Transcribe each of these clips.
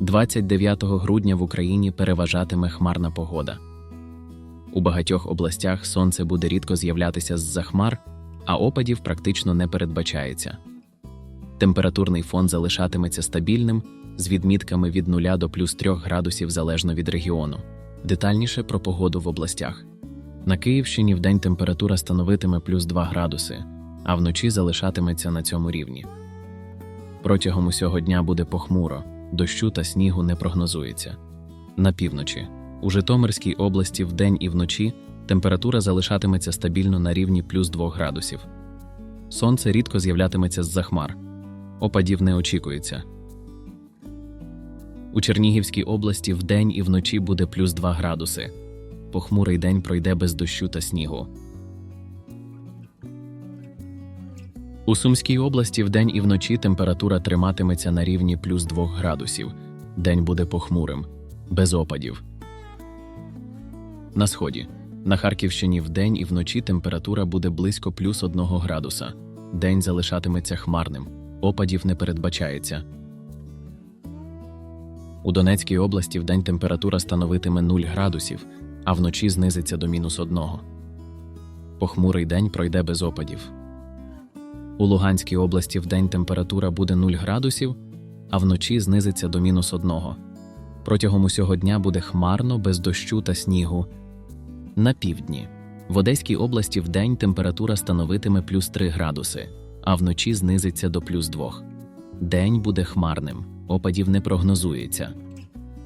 29 грудня в Україні переважатиме хмарна погода. У багатьох областях сонце буде рідко з'являтися з-за хмар, а опадів практично не передбачається. Температурний фон залишатиметься стабільним з відмітками від 0 до плюс 3 градусів залежно від регіону. Детальніше про погоду в областях. На Київщині вдень температура становитиме плюс 2 градуси, а вночі залишатиметься на цьому рівні. Протягом усього дня буде похмуро, дощу та снігу не прогнозується. На півночі. У Житомирській області вдень і вночі температура залишатиметься стабільно на рівні плюс 2 градусів. Сонце рідко з'являтиметься з-за хмар. Опадів не очікується. У Чернігівській області вдень і вночі буде плюс 2 градуси. Похмурий день пройде без дощу та снігу. У Сумській області вдень і вночі температура триматиметься на рівні плюс 2 градусів. День буде похмурим, без опадів. На сході. На Харківщині вдень і вночі температура буде близько плюс 1 градуса. День залишатиметься хмарним. Опадів не передбачається. У Донецькій області вдень температура становитиме 0 градусів, а вночі знизиться до мінус 1. Похмурий день пройде без опадів. У Луганській області вдень температура буде 0 градусів, а вночі знизиться до мінус 1. Протягом усього дня буде хмарно, без дощу та снігу. На півдні. В Одеській області вдень температура становитиме плюс 3 градуси, а вночі знизиться до плюс 2. День буде хмарним, опадів не прогнозується.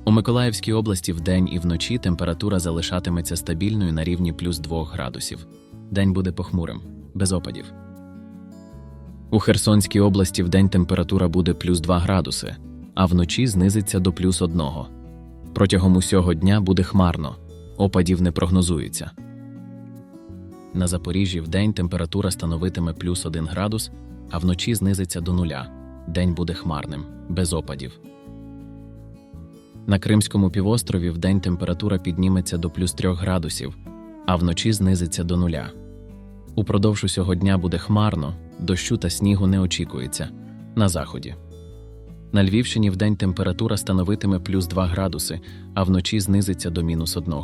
У Миколаївській області вдень і вночі температура залишатиметься стабільною на рівні плюс 2 градусів. День буде похмурим, без опадів. У Херсонській області вдень температура буде плюс 2 градуси, а вночі знизиться до плюс 1. Протягом усього дня буде хмарно, опадів не прогнозується. На Запоріжжі вдень температура становитиме плюс 1 градус, а вночі знизиться до нуля. День буде хмарним, без опадів. На Кримському півострові вдень температура підніметься до плюс 3 градусів, а вночі знизиться до нуля. Упродовж усього дня буде хмарно, дощу та снігу не очікується. На заході. На Львівщині вдень температура становитиме плюс 2 градуси, а вночі знизиться до мінус 1.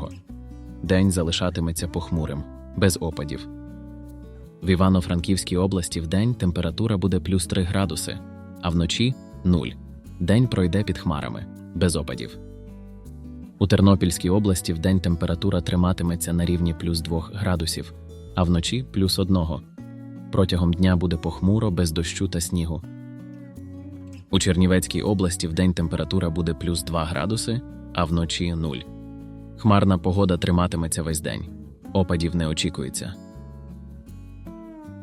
День залишатиметься похмурим, без опадів. В Івано-Франківській області вдень температура буде плюс 3 градуси, а вночі 0. День пройде під хмарами, без опадів. У Тернопільській області вдень температура триматиметься на рівні плюс 2 градусів, а вночі плюс 1. Протягом дня буде похмуро, без дощу та снігу. У Чернівецькій області вдень температура буде плюс 2 градуси, а вночі 0. Хмарна погода триматиметься весь день. Опадів не очікується.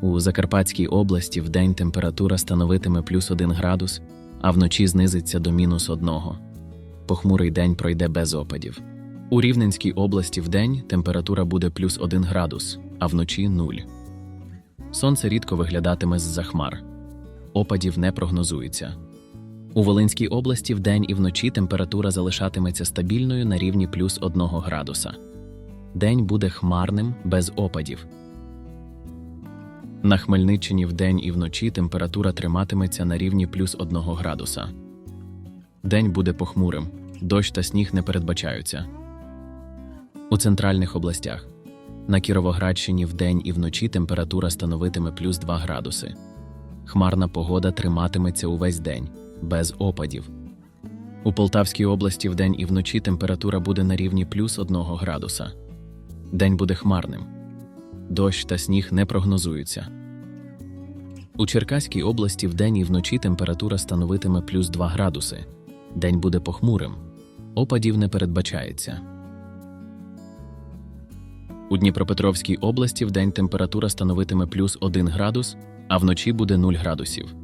У Закарпатській області вдень температура становитиме плюс 1 градус, а вночі знизиться до мінус 1. Похмурий день пройде без опадів. У Рівненській області вдень температура буде плюс 1 градус, а вночі 0. Сонце рідко виглядатиме з-за хмар. Опадів не прогнозується. У Волинській області вдень і вночі температура залишатиметься стабільною на рівні плюс 1 градуса. День буде хмарним без опадів. На Хмельниччині вдень і вночі температура триматиметься на рівні плюс 1 градуса. День буде похмурим, дощ та сніг не передбачаються. У центральних областях на Кіровоградщині вдень і вночі температура становитиме плюс 2 градуси. Хмарна погода триматиметься увесь день, без опадів. У Полтавській області вдень і вночі температура буде на рівні плюс 1 градуса. День буде хмарним. Дощ та сніг не прогнозуються. У Черкаській області вдень і вночі температура становитиме плюс 2 градуси. День буде похмурим. Опадів не передбачається. У Дніпропетровській області вдень температура становитиме плюс 1 градус, а вночі буде 0 градусів.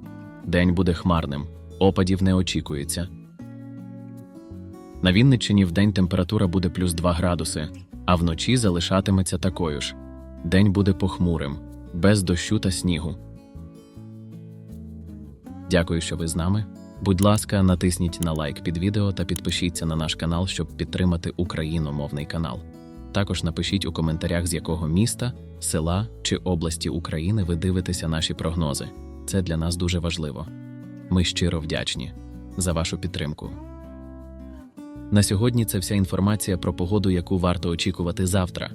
День буде хмарним. Опадів не очікується. На Вінниччині вдень температура буде плюс 2 градуси, а вночі залишатиметься такою ж. День буде похмурим, без дощу та снігу. Дякую, що ви з нами. Будь ласка, натисніть на лайк під відео та підпишіться на наш канал, щоб підтримати україномовний канал. Також напишіть у коментарях, з якого міста, села чи області України ви дивитеся наші прогнози. Це для нас дуже важливо. Ми щиро вдячні за вашу підтримку. На сьогодні це вся інформація про погоду, яку варто очікувати завтра.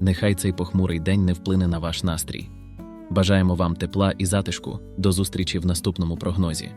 Нехай цей похмурий день не вплине на ваш настрій. Бажаємо вам тепла і затишку. До зустрічі в наступному прогнозі.